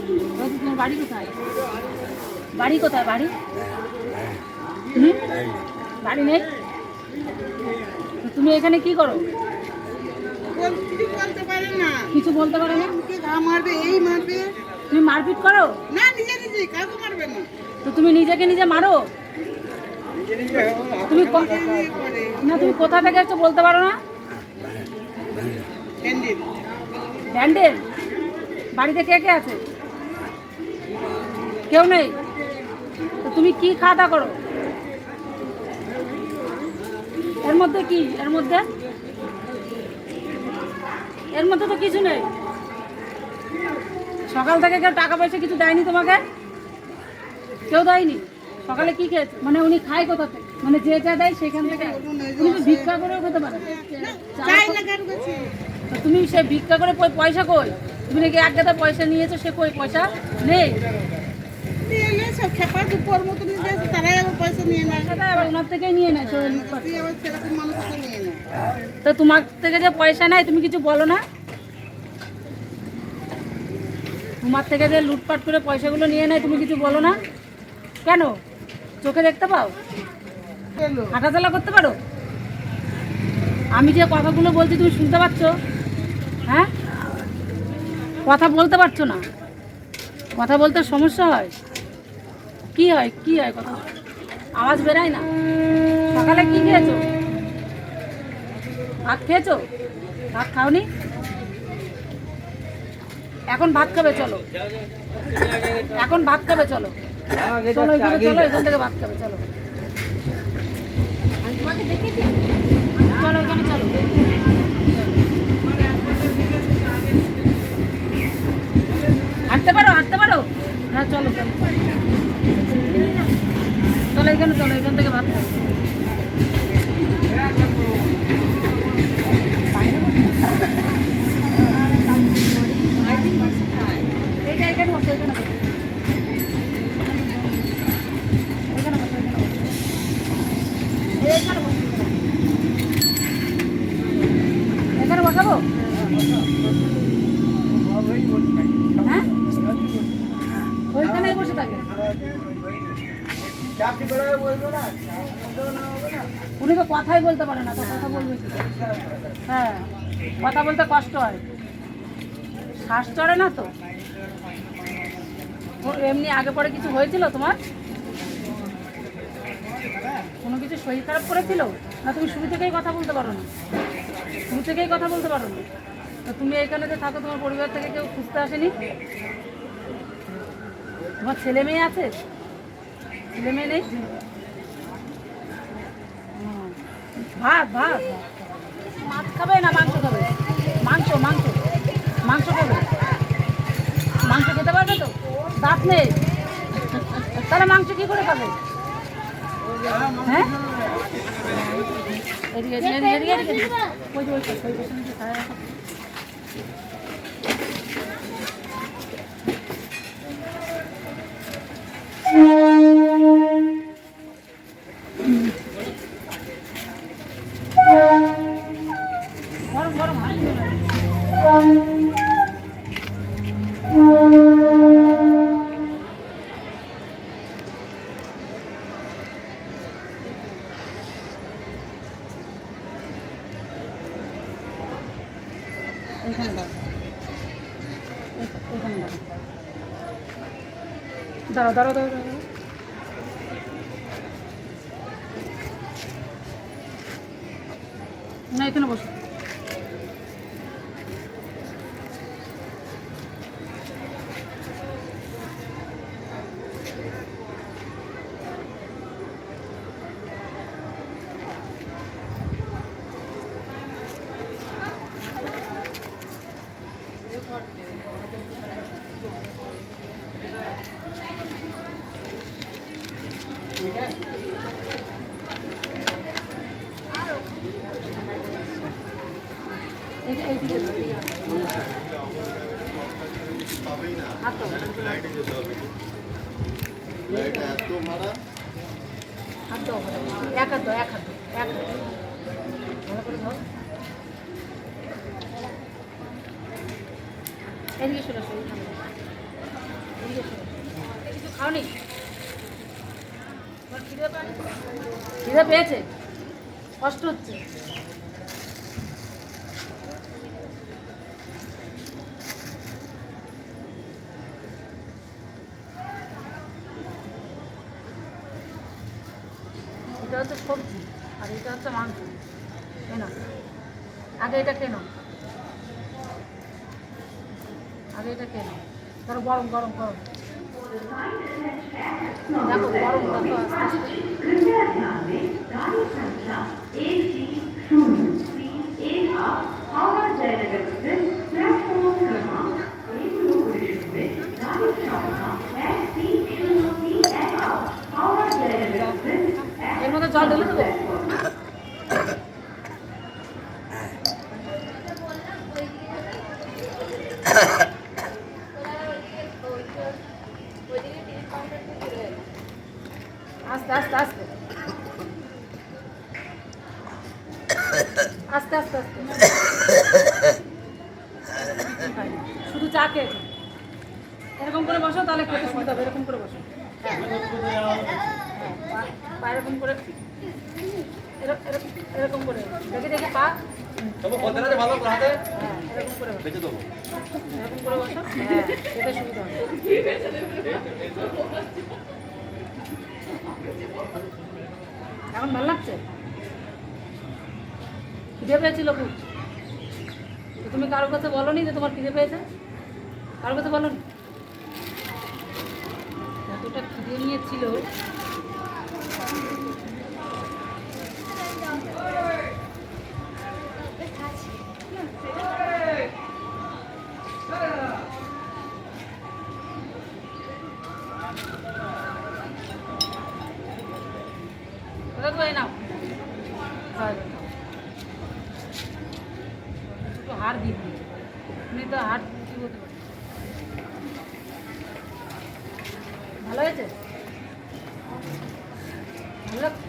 তোমার বাড়ি কোথায়? বাড়ি কোথায় বাড়ি? হুম? বাড়ি নেই? তুমি এখানে কি করো? কিছু বলতে পারে না? কিছু বলতে পারো না ঘা মারবে এই মারবে তুমি মারপিট করো? না নিজে নিজে কাউকে মারবে না তো তুমি নিজেকে নিজে মারো? তুমি না তুমি কোথা থেকে এসছো বলতে পারো না? ব্যান্ডেল? বাড়িতে কে কে আছে? কেউ নেই? তো তুমি কি খাওয়া দাওয়া করো? এর মধ্যে কি? এর মধ্যে? এর মধ্যে তো কিছু নেই। সকাল থেকে কেউ টাকা পয়সা কিছু দেয়নি তোমাকে? কেউ দেয়নি? সকালে কি খেয়েছে? মানে উনি খায় কোথা থেকে? মানে যে যা দেয় সেখান থেকে? উনি তো ভিক্ষা করেও খেতে পারে তুমি সে ভিক্ষা করে পয়সা কই? তুমি নাকি এক গাদা পয়সা নিয়েছো সে কই? পয়সা নেই? সব খেপা দুপুর মতো নিয়ে তারাই আবার পয়সা নিয়ে নেয়। ওনার থেকেই নিয়ে নেয় চোরের লুটপাট। তুই আবার সেরকম মানুষকে নিয়ে নেয়। তো তোমার থেকে যে পয়সা নেয় তুমি কিছু বলো না? তোমার থেকে যে লুটপাট করে পয়সাগুলো নিয়ে নেয় তুমি কিছু বলো না? কেন? চোখে দেখতে পাও? হাঁটাচলা করতে পারো? আমি যে কথাগুলো বলছি তুমি শুনতে পাচ্ছ? হ্যাঁ? কথা বলতে পারছ না। কথা বলতে সমস্যা হয়। কি হয় কি হয় কথা? আওয়াজ বেরায় না? সকালে কি খেয়েছো? ভাত খেয়েছো? ভাত খাওনি? এখন ভাত খাবে, চলো। এখন ভাত খাবে, চলো। চলো চলো এখান থেকে ভাত খাবে, চলো। চলো এখানে, চলো হাঁটতে পারো হাঁটতে পারো হ্যাঁ চলো চলো চলো এখানে চলো এখান থেকে ভাত খাও। এইটা এখানে বসো, এখানে বসো। এখানে বসো, এখানে বসো। এখানে বসো। এখানে বসাবো হ্যাঁ ওইখানেই বসে থাকে উনি তো কথাই বলতে পারে না, কথা বলবে হ্যাঁ কথা বলতে কষ্ট হয়। শ্বাস চড়ে না তো? এমনি আগে পরে কিছু হয়েছিল তোমার? কোনো কিছু শরীর খারাপ করেছিল? না, তুমি শুরু থেকেই কথা বলতে পারো না? শুরু থেকেই কথা বলতে পারো না? তো তুমি এখানে যে থাকো, তোমার পরিবার থেকে কেউ খুঁজতে আসেনি? তোমার ছেলে মেয়ে আছে? ছেলে মেয়ে নেই। ভাত ভাত মাছ খাবে না মাংস খাবে মাংস মাংস মাংস খাবে মাংস খেতে পারবে তো দাঁত নেই তাহলে মাংস কি করে খাবে হ্যাঁ এইখানে দাও। এইখানে দাও। দাঁড়াও দাঁড়াও। না এখানে বসো। এক হাত এক এক হাত। ভালো করে দাও এদিকে। খাওনি খিদে পেয়েছে কষ্ট হচ্ছে এটা হচ্ছে সবজি আর এটা হচ্ছে মাংস কেন আগে এটা কেন আগে এটা কেন ধরো গরম গরম গরম। দেখো গরম দেখো এর মধ্যে জল ঢেলে দেবো আস্তে আস্তে আস্তে আস্তে আস্তে আস্তে শুধু চা খেয়েছে এরকম করে বসো তাহলে খেতে সুবিধা হবে। এরকম করে বসো। হ্যাঁ পা- এরকম করে এরকম এরকম- এরকম করে। দেখে দেখে পা। ভালো হ্যাঁ এরকম করে এরকম করে বসো। হ্যাঁ এটা সুবিধা হবে। এখন ভালো লাগছে? খিদে পেয়েছিল খুব। তুমি কারোর কাছে বলো যে তোমার খিদে পেয়েছে? কারোর কাছে বলো এতটা খিদে নিয়েছিল। ওটা তো এই নাও খাওয়া যাবে। একটু হাড় দিয়ে দিই তুমি তো হাড় কি বলতে পারি ভালো হয়েছে ভালো লাগছে?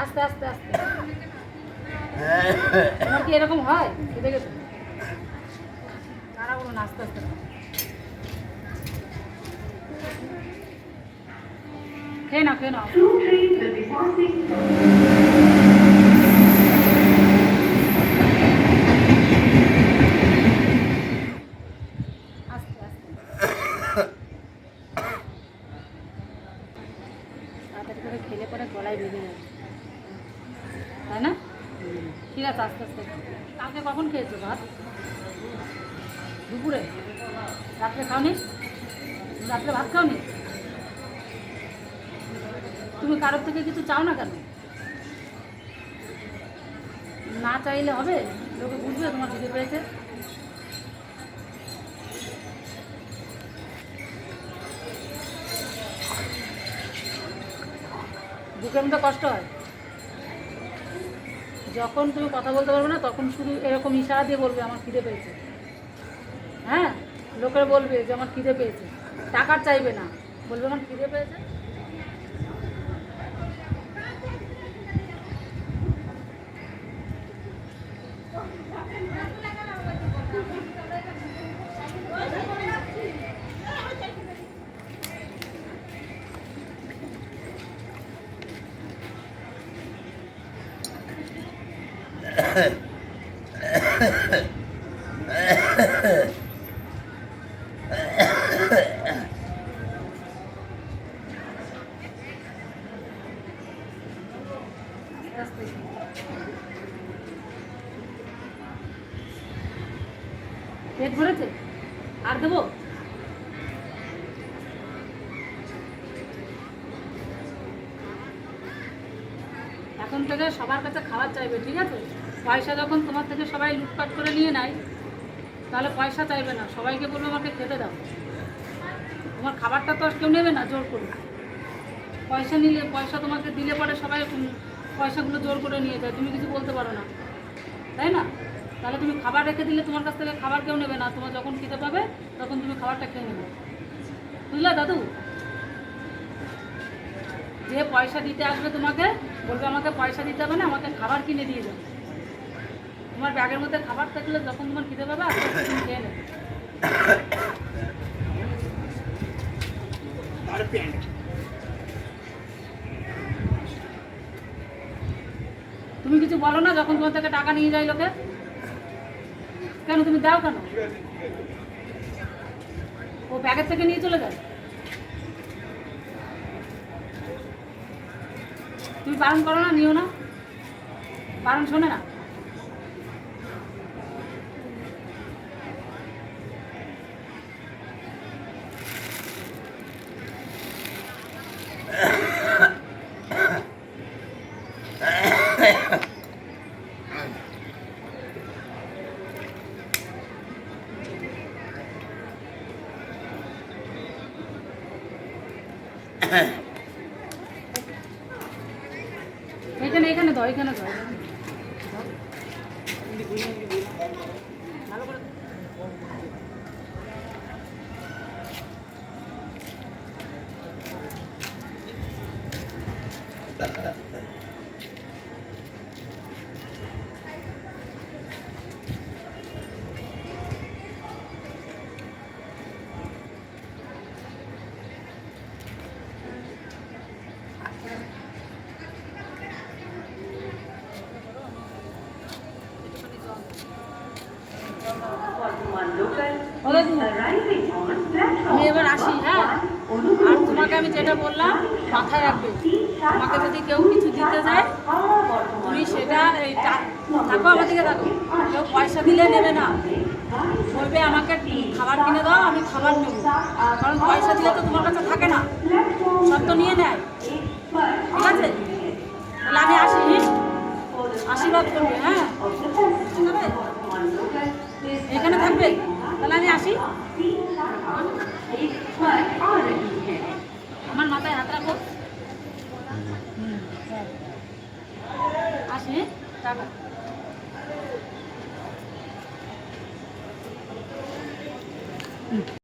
আস্তে আস্তে আস্তে। তোমার কি এরকম হয়? বলুন আস্তে আস্তে। খেয়ে নাও খেয়ে নাও আস্তে আস্তে তাড়াতাড়ি করে খেলে পরে গলায় বেঁধে যাবে তাই না ঠিক আছে আস্তে আস্তে কালকে কখন খেয়েছো ভাত দুপুরে রাত্রে খাওনি রাত্রে ভাত খাওনি? তুমি কারোর থেকে কিছু চাও না কেন? না চাইলে হবে, লোকে বুঝবে তোমার খিদে পেয়েছে। বুকের মধ্যে কষ্ট হয়। যখন তুমি কথা বলতে পারবে না, তখন শুধু এরকম ইশারা দিয়ে বলবে, আমার খিদে পেয়েছে। হ্যাঁ? লোকের বলবে যে, আমার খিদে পেয়েছে। টাকার চাইবে না বলবে আমার খিদে পেয়েছে আস্তে পেট ভরেছে? আর দেবো? এখন থেকে সবার কাছে খাবার চাইবে, ঠিক আছে? পয়সা যখন তোমার থেকে সবাই লুটপাট করে নিয়ে নেয়, তাহলে পয়সা চাইবে না। সবাইকে বলবে আমাকে খেতে দাও। তোমার খাবারটা তো আর কেউ নেবে না, জোর করে। পয়সা নিলে, পয়সা তোমাকে দিলে পরে সবাই পয়সাগুলো জোর করে নিয়ে যায়। তুমি কিছু বলতে পারো না। তাই না? তাহলে তুমি খাবার রেখে দিলে তোমার কাছ থেকে খাবার কেউ নেবে না। তোমার যখন খেতে পাবে তখন তুমি খাবারটা খেয়ে নেবে। বুঝলে দাদু? যে পয়সা দিতে আসবে তোমাকে বলবে আমাকে পয়সা দিতে হবে না আমাকে খাবার কিনে দিয়ে যাবে তোমার ব্যাগের মধ্যে খাবার থাকলে যখন তোমার খিদে পাবে আস্তে আস্তে তুমি খেয়ে নেবে। তুমি কিছু বলো না যখন তোমার থেকে টাকা নিয়ে যায় লোকে? কেন তুমি দাও কেন? ও প্যাকেট থেকে নিয়ে চলে যাও তুমি বারণ করো না, নিও না। বারণ শোনে না। এখানে এখানে দাও এখানে ভালো করে আমি এবার আসি হ্যাঁ? আর তোমাকে আমি যেটা বললাম, মাথায় রাখবে। তোমাকে যদি কেউ কিছু দিতে যায়, তুমি সেটা এই থাকো আমার দিকে থাকো। কেউ পয়সা দিলে নেবে না। বলবে আমাকে খাবার কিনে দাও, আমি খাবার নেব। কারণ পয়সা দিলে তো তোমার কাছে থাকে না। সব তো নিয়ে নেয়। ঠিক আছে? তাহলে আমি আসি আশীর্বাদ করবে হ্যাঁ? এখানে থাকবে? তাহলে আমি আসি আমার মাথায় হাত রাখো। আসি টাটা